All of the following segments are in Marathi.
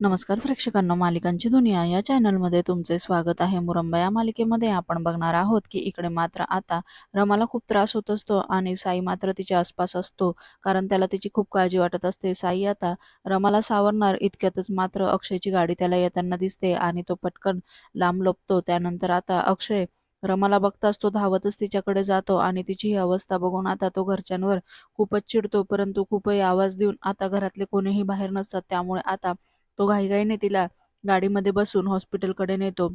नमस्कार प्रेक्षकांना मालिकांची दुनिया या चॅनलमध्ये तुमचे स्वागत आहे. मुरंबा या मालिकेमध्ये आपण बघणार आहोत की इकडे मात्र आता रमाला खूप त्रास होत असतो आणि साई मात्र तिच्या आसपास असतो. कारण त्याला तिची खूप काळजी वाटत असते. साई आता रमाला सावरणार इतक्यातच मात्र अक्षयची गाडी त्याला येताना दिसते आणि तो पटकन लांब लोपतो. त्यानंतर आता अक्षय रमाला बघताच तो धावतच तिच्याकडे जातो आणि तिची ही अवस्था बघून आता तो घरच्यांवर खूपच चिडतो. परंतु खूपही आवाज देऊन आता घरातले कोणीही बाहेर नसतात. त्यामुळे आता तो घाईघाईने तिला गाडीमध्ये बसून हॉस्पिटलकडे नेतो.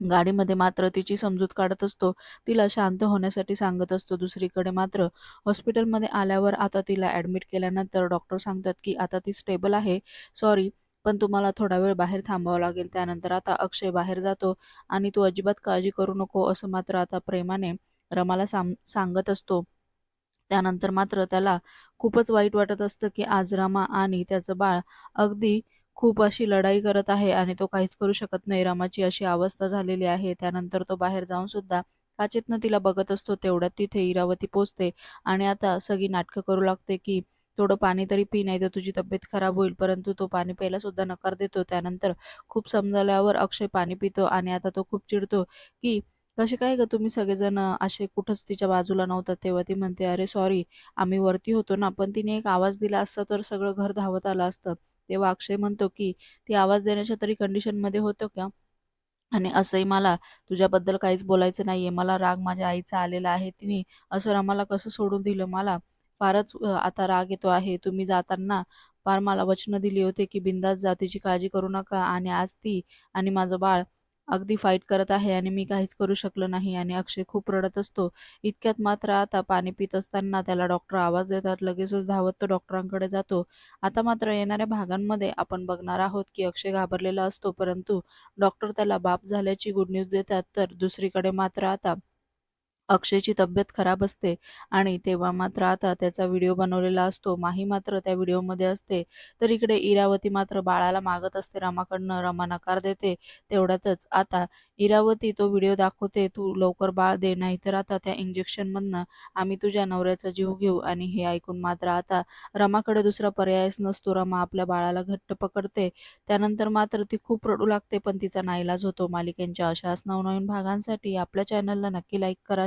गाडीमध्ये मात्र तिची समजूत काढत असतो. तिला शांत होण्यासाठी सांगत असतो. दुसरीकडे मात्र हॉस्पिटलमध्ये आल्यावर आता तिला ॲडमिट केल्यानंतर डॉक्टर सांगतात की आता ती स्टेबल आहे. सॉरी पण तुम्हाला थोडा वेळ बाहेर थांबावं लागेल. त्यानंतर आता अक्षय बाहेर जातो आणि तू अजिबात काळजी करू नको असं मात्र आता प्रेमाने रमाला साम सांगत असतो. त्यानंतर मात्र त्याला खूपच वाईट वाटत असतं की आज रमा आणि त्याचं बाळ अगदी खूप अशी लढाई करत आहे आणि तो काहीच करू शकत नाही. रमाची अशी अवस्था झालेली आहे. त्यानंतर तो बाहेर जाऊन सुद्धा काचेतनं तिला बघत असतो. तेवढ्यात तिथे इरावती पोचते आणि आता सगळी नाटकं करू लागते की थोडं पाणी तरी पी नाही तर तुझी तब्येत खराब होईल. परंतु तो पाणी प्यायला सुद्धा नकार देतो. त्यानंतर खूप समजावल्यावर अक्षय पाणी पितो आणि आता तो खूप चिडतो की कसे काय ग तुम्ही सगळेजण असे कुठंच तिच्या बाजूला नव्हता? तेव्हा ती म्हणते अरे सॉरी आम्ही वरती होतो ना. पण तिने एक आवाज दिला असता तर सगळं घर धावत आलं असतं. तेव्हा अक्षय म्हणतो की ती आवाज देण्याच्या तरी कंडिशनमध्ये होतं का? आणि असंही मला तुझ्याबद्दल काहीच बोलायचं नाहीये. मला राग माझ्या आईचा आलेला आहे. तिने असं रमाला कसं सोडून दिलं? मला फारच आता राग येतो आहे. तुम्ही जाताना फार मला वचनं दिली होते की बिंदास जा. तिची काळजी करू नका. आणि आज ती आणि माझं बाळ अगदी फाईट करत आहे आणि मी काहीच करू शकलो नाही आणि अक्षय खूप रडत असतो. इतक्यात मात्र आता पाणी पित असताना त्याला डॉक्टर आवाज देतात. लगेचच धावत तो डॉक्टरांकडे जातो. आता मात्र येणाऱ्या भागांमध्ये आपण बघणार आहोत की अक्षय घाबरलेला असतो परंतु डॉक्टर त्याला बाप झाल्याची गुड न्यूज देतात. तर दुसरीकडे मात्र आता अक्षयची तब्येत खराब असते आणि तेव्हा मात्र आता त्याचा व्हिडिओ बनवलेला असतो. माही मात्र त्या व्हिडिओमध्ये असते. तर इकडे इरावती मात्र बाळाला मागत असते. रमाकडनं रमा नकार देते. तेवढ्यातच आता इरावती तो व्हिडिओ दाखवते. तू लवकर बाळ दे नाहीतर आता त्या इंजेक्शनमधनं आम्ही तुझ्या नवऱ्याचा जीव घेऊ. आणि हे ऐकून मात्र आता रमाकडे दुसरा पर्यायच नसतो. रमा आपल्या बाळाला घट्ट पकडते. त्यानंतर मात्र ती खूप रडू लागते. पण तिचा नाईलाज होतो. मालिकेंच्या अशाच नवनवीन भागांसाठी आपल्या चॅनलला नक्की लाईक करा